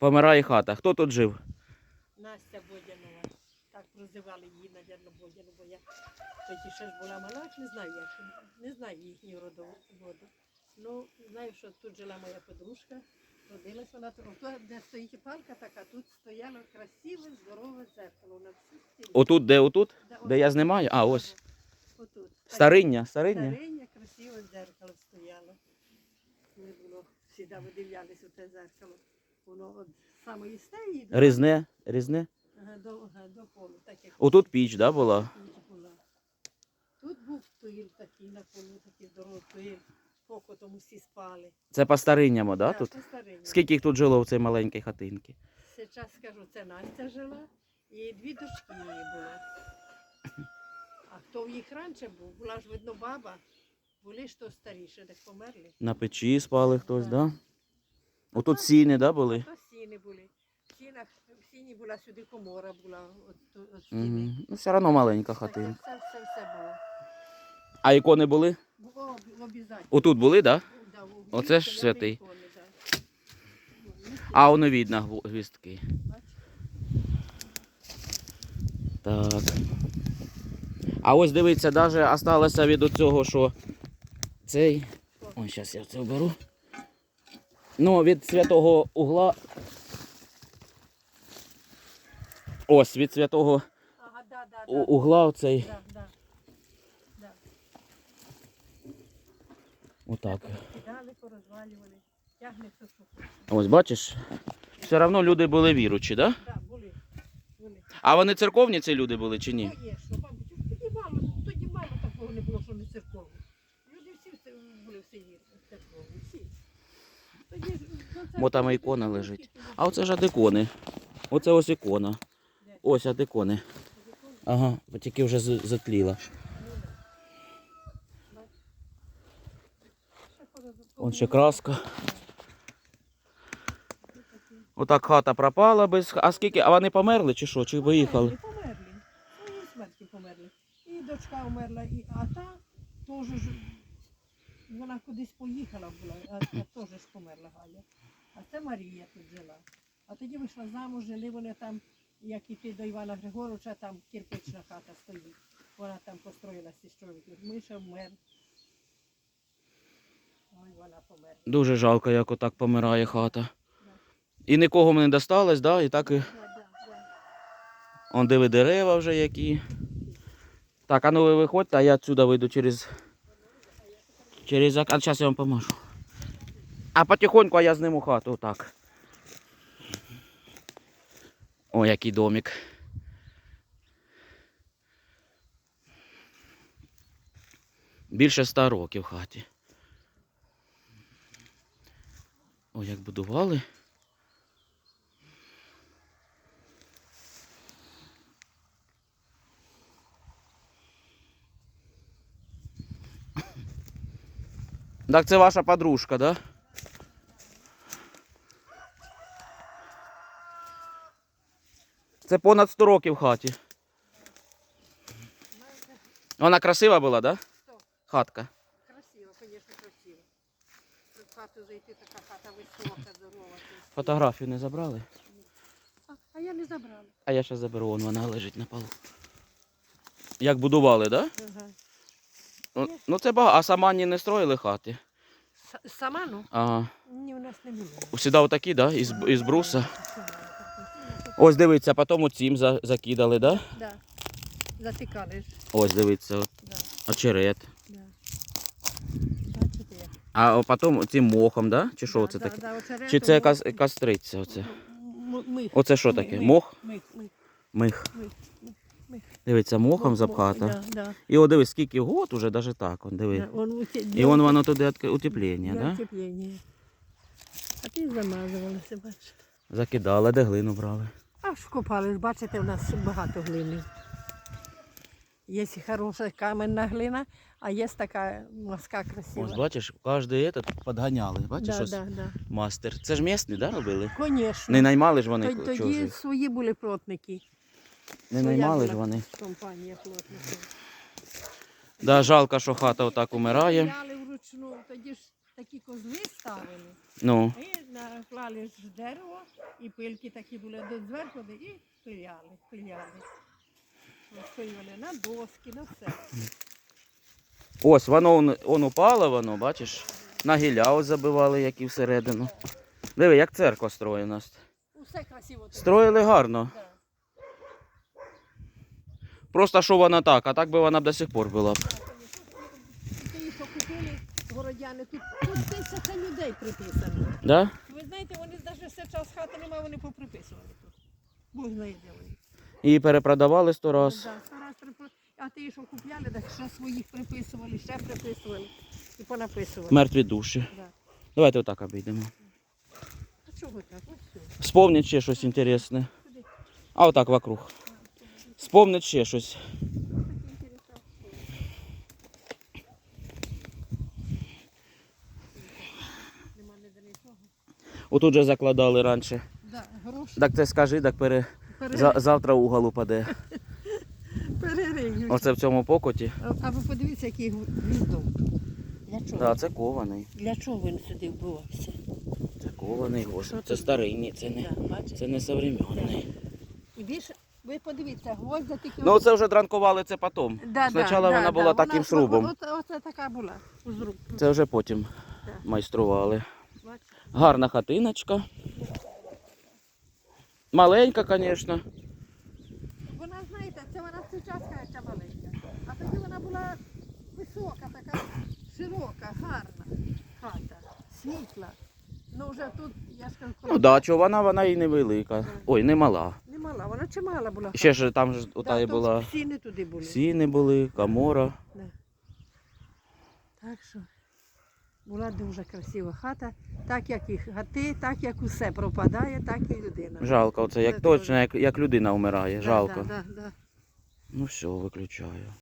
Помирає хата. Хто тут жив? Настя Бодянова. Так прозивали її, навірно, Бодяну, бо я тоді ще ж була мала, не знаю як, не знаю їхню родову воду. Ну, знаю, що тут жила моя подружка, родилась вона тут. Де стоїть палка така, тут стояло красиве, здорове зеркало на. Отут, де отут? Да, Де я знімаю? А, ось. Отут. Стариння, стариння. Стариння, красиве дзеркало стояло. Не було, всі видивлялись у те зеркало. Воно от самої стеї до, Різне, різне. ага, до, ага, до полу, так як Отут піч, да, була? Тут був пиль такий на полу, такий здоровий пиль. Покотом усі спали. Це по старинняму, да, Так, тут? Скільки їх тут жило в цій маленькій хатинці? Зараз скажу, це Настя жила і дві дочки її були. А хто в їх раніше був? Була ж видно баба. Були ж то старіше, де померли. На печі спали хтось, да? Отут сіни, да, були? То сіни були. В сінах, в сіні була сюди комора була. От, от, стіни. Угу. Ну, все одно маленька хатинка. все, все, все було. А ікони були? Було обов'язково. Отут були, да? Да, у Оце ж були святий. ікони, да. А воно видно гву- гвіздки. Так. А ось дивіться, навіть осталося від цього, що цей. Ой, зараз я це оберу. Ну, від святого угла. Ось від святого Ага, да, да, да. угла оцей. Да, да. Да. Отак. Кидали, порозвалювали. Тягне все, що. Ось бачиш? Все одно люди були віручі, так? Да? Да, були. були. А вони церковні ці люди були чи ні? Ну, є, що, мабуть, тоді мало, тоді мало такого не було, що не церковні. Люди всі в це- були в селі церковні, всі. Тоді, ж, ну, це- Бо там ікона лежить. А оце ж адикони. Оце ось ікона. Ось адикони. Ага, тільки вже затліла. Вон ще краска. Отак хата пропала без. А скільки? А вони померли чи що? Чи виїхали? Померли, померли. Смерті померли. І дочка умерла, і а та теж вона кудись поїхала була, а, а теж померла Галя. А це Марія тут жила. А тоді вийшла замуж, жили вони там, як іти до Івана Григоровича, там кирпична хата стоїть. Вона там построїлася з чоловіком. Миша вмер. Ой, вона померла. Дуже жалко, як отак помирає хата. І нікого не досталось, да? І так і. Да, да, да. Он диви дерева вже які. Так, а ну ви виходьте, а я отсюда вийду через. Через А зараз я вам поможу. А потихоньку я зниму хату, отак. О, який домик. Більше ста років хаті. О, як будували. Так це ваша подружка, да? Це понад 100 років в хаті. Вона красива була, да? Хатка. Красиво, звісно, красиво. Тут в хату зайти, така хата висока, здорова. Фотографію не забрали. А, а я не забрала. А я ще заберу, вон вона лежить на полу. Як будували, да? Ага. Ну, ну це багато. А сама ні не строїли хати. С- Сама, ну? Ага. Ні, у нас не було. Усіда отакі, да? Із, із бруса. Так, Ось дивіться, потім оцім за, закидали, да? Да. Затикали ж. Ось дивіться, от, Да, очерет. да. Бачите як? А потім цим мохом, да? Чи що Да, це да, таке? да, Чи це мох- кас, кастриця? Оце? м- мих. Оце що таке? мих, Мох? Мих, мих, Мих. мих. Дивіться, мохом Мох, запхата. Да, да. І о, дивись, скільки год уже, навіть так, он, диви. Да, он І вон воно туди утеплення, да? утеплення. А ти замазувалася, бачите. Закидали, де глину брали. Аж вкопали, бачите, у нас багато глини. Є хороша каменна глина, а є така морська красива. Ось бачиш, кожен этот підганяли. Бачиш, да, ось да, да. мастер. Це ж місні, да, робили? Конечно. Не наймали ж вони Тоді, тоді чужих. свої були плотники. Не Своя наймали ж вони. Компанія плотників. Да, жалко, що хата отак умирає. Вручну, тоді ж такі козли ставили. Ну, І на наклали ж дерево, і пильки такі були до зверху, і пиляли, пиляли. Розпилювали на доски, на все. Ось, воно он, он упало, воно, бачиш, на гілля ось забивали, які всередину. Диви, як церква строєна. Усе красиво. Строїли гарно. Да. Просто що вона так, а так би вона б до сих пор була б. Ті, що купили городяни, тут, тут тисяча людей приписано. Да? Все час хати немає, вони поприписували тут. Бог знає, де вони. І перепродавали сто раз. Да, сто раз припи- А ті, що купляли, так ще своїх приписували, ще приписували і понаписували. Мертві душі. Да. Давайте отак обійдемо. А чого так? Ось все. Ще щось інтересне. А отак вокруг. Вспомнить ще щось. Отут же закладали раніше. Да, гроші Так це скажи, так пере... пере... За- завтра угол упаде. перериють. Оце в цьому покоті. А, а ви подивіться, який гвіздок. Для чого? Да, це кований. Для чого він сюди вбивався? Це кований гость. Це старий, ні, це не, Да, бачите? це не современний. І більше, ви подивіться, гвоздя тільки... Ну це вже дранкували це потім. Да, Спочатку да, вона да, була да. таким. От, от, оце така була. у зруб. Це вже потім майстрували. Гарна хатиночка. Маленька, звісно. Вона, знаєте, це вона зараз каже маленька. А тоді вона була висока, така широка, гарна хата, світла. Ну вже тут, я ж кажу, Ну да, чого вона, вона і невелика. Ой, не мала. не мала, вона чимала була. Ще ж там ж Да, ота була Всі не туди були. сіни були, камора. Да. Так що була дуже красива хата, так як і хати, так як усе пропадає, так і людина. Жалко, це як точно, як, як людина вмирає. Да, Жалко. Да, да, да. Ну все, виключаю.